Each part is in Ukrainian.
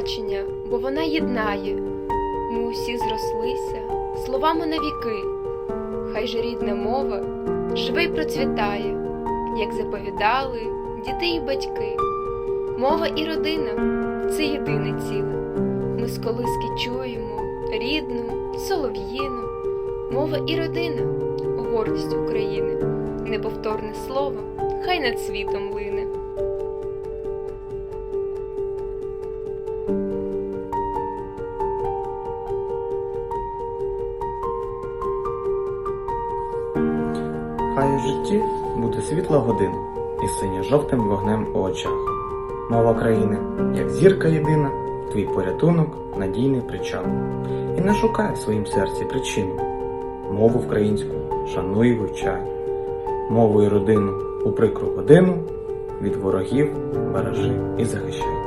Значення, бо вона єднає. Ми усі зрослися словами на віки. Хай же рідна мова живе й процвітає, як заповідали діти і батьки. Мова і родина це єдине ціле. Ми з колиски чуємо рідну, солов'їну. Мова і родина гордість України. Неповторне слово, хай над світом лине. Хай у житті буде світла година і синьо-жовтим вогнем у очах. Мова країни, як зірка єдина, твій порятунок, надійний причал. І не шукай в своїм серці причину. Мову українську шануй і вивчай. Мову і родину у прикру годину від ворогів бережи і захищай.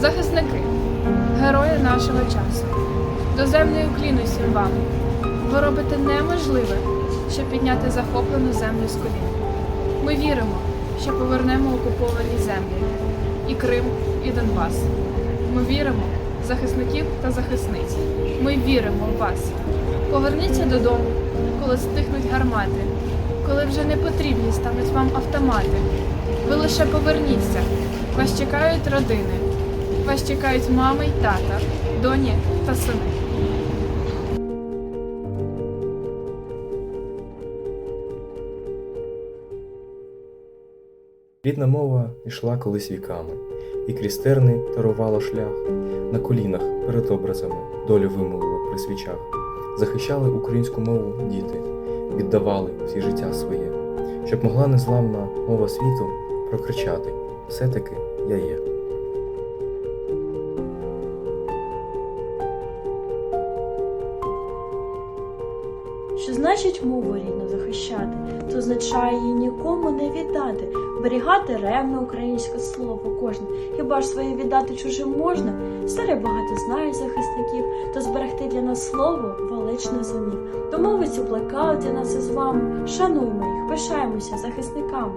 Захисники, герої нашого часу, доземний уклін усім вам. Ви робите неможливе, щоб підняти захоплену землю з колін. Ми віримо, що повернемо окуповані землі і Крим, і Донбас. Ми віримо в захисників та захисниць. Ми віримо в вас. Поверніться додому, коли стихнуть гармати, коли вже не потрібні стануть вам автомати. Ви лише поверніться. Вас чекають родини. Вас чекають мами й тата, доні та сини. Рідна мова йшла колись віками, і крізь терни тарувала шлях, на колінах перед образами долю вимолила при свічах, захищали українську мову діти, віддавали всі життя своє, щоб могла незламна мова світу прокричати все-таки я є. Що значить мову рідну захищати? То означає її нікому не віддати, берігати ревне українське слово кожне. Хіба ж своє віддати чужим можна? Старе багато знають захисників, то зберегти для нас слово величне зумів. Плекали для нас із вами. Шануймо їх, пишаємося захисниками.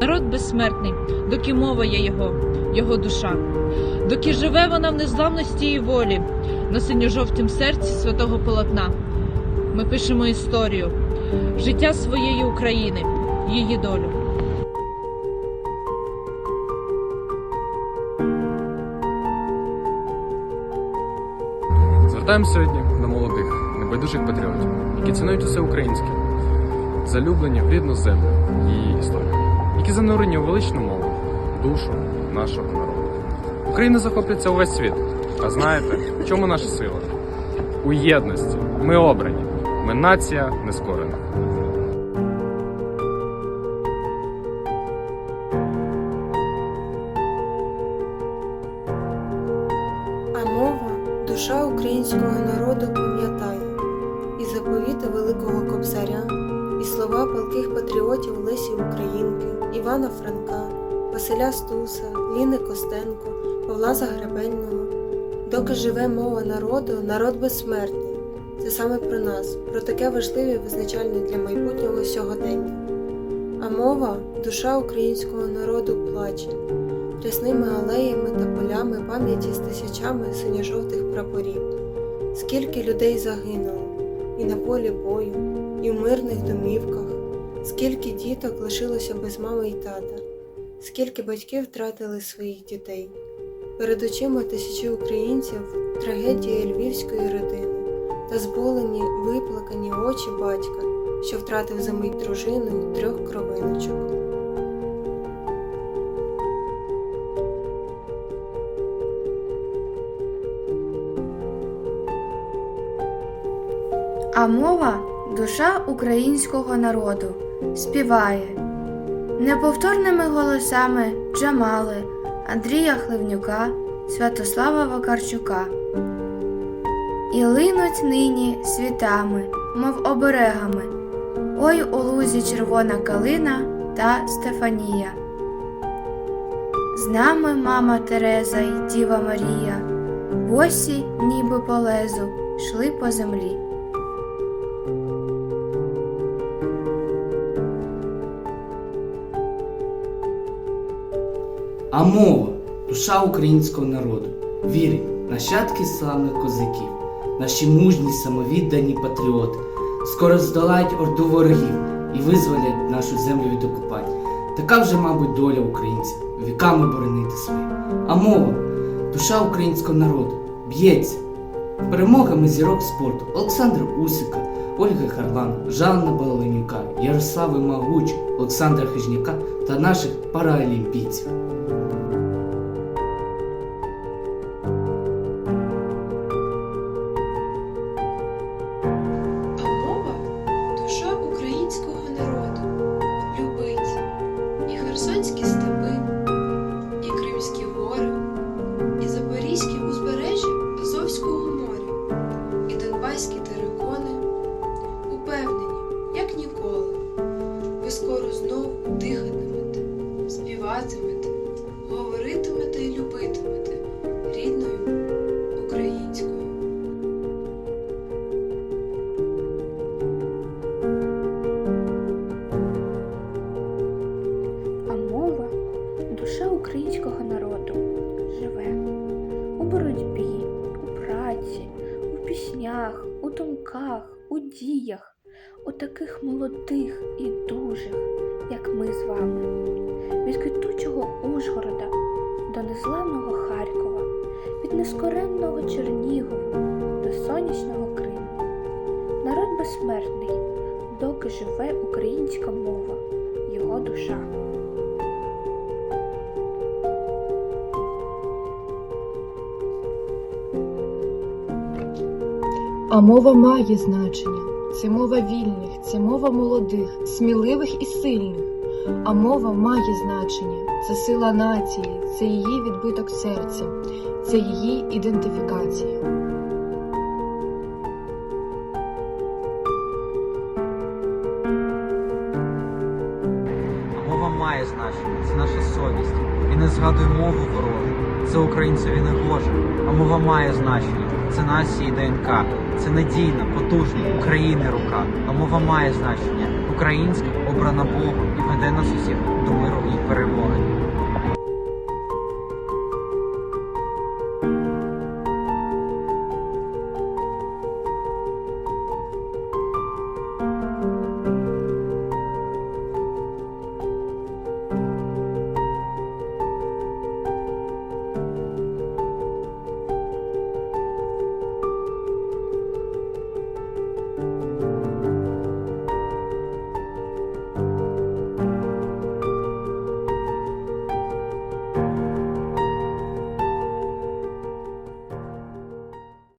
Народ безсмертний, доки мова є його, його душа, доки живе вона в незламності і волі, на синьо-жовтім серці святого полотна. Ми пишемо історію, життя своєї України, її долю. Звертаємось сьогодні до молодих, небайдужих патріотів, які цінують усе українське, залюблені в рідну землю, її історію, які занурені у величну мову, душу нашого народу. Україна захоплюється увесь світ. А знаєте, в чому наша сила? У єдності. Ми обрані. Ми нація нескорена. А мова, душа українського народу пам'ятає і заповіти великого кобзаря, і слова палких патріотів Лесі Українки, Івана Франка, Василя Стуса, Ліни Костенко, Павла Загребельного. Доки живе мова народу, народ безсмертний. Це саме про нас, про таке важливе і визначальне для майбутнього сьогодення. А мова душа українського народу плаче рясними алеями та полями пам'яті з тисячами синьо-жовтих прапорів. Скільки людей загинуло і на полі бою, і в мирних домівках, скільки діток лишилося без мами й тата, скільки батьків втратили своїх дітей. Перед очима тисячі українців трагедія львівської родини та зболені виплакані очі батька, що втратив за мить дружину й трьох кровиночок. А мова душа українського народу співає неповторними голосами Джамали, Андрія Хливнюка, Святослава Вакарчука. І линуть нині світами, мов оберегами. Ой у лузі червона калина та Стефанія. З нами мама Тереза й Діва Марія, босі, ніби по лезу, йшли по землі. А мова душа українського народу, вірі, нащадки славних козаків, наші мужні самовіддані патріоти, скоро здолають орду ворогів і визволять нашу землю від окупантів. Така вже, мабуть, доля українців. Віками боронити своє. А мова душа українського народу. Б'ється. Перемогами зірок спорту. Олександра Усика, Ольги Харлан, Жанна Балаленюка, Ярослави Магуч, Олександра Хижняка та наших параолімпійців. Діях, у таких молодих і дужих, як ми з вами, від квітучого Ужгорода до незламного Харкова, від нескоренного Чернігова до сонячного Криму. Народ безсмертний, доки живе українська мова, його душа. А мова має значення. Це мова вільних, це мова молодих, сміливих і сильних. А мова має значення. Це сила нації, це її відбиток серця, це її ідентифікація. Мова має значення, це наша совість. І не згадуй мову ворожу. Це українцеві не гоже. А мова має значення. Це нації ДНК. Це надійна, потужна України рука. А мова має значення. Українська обрана Богом і веде нас усіх до миру і перемоги.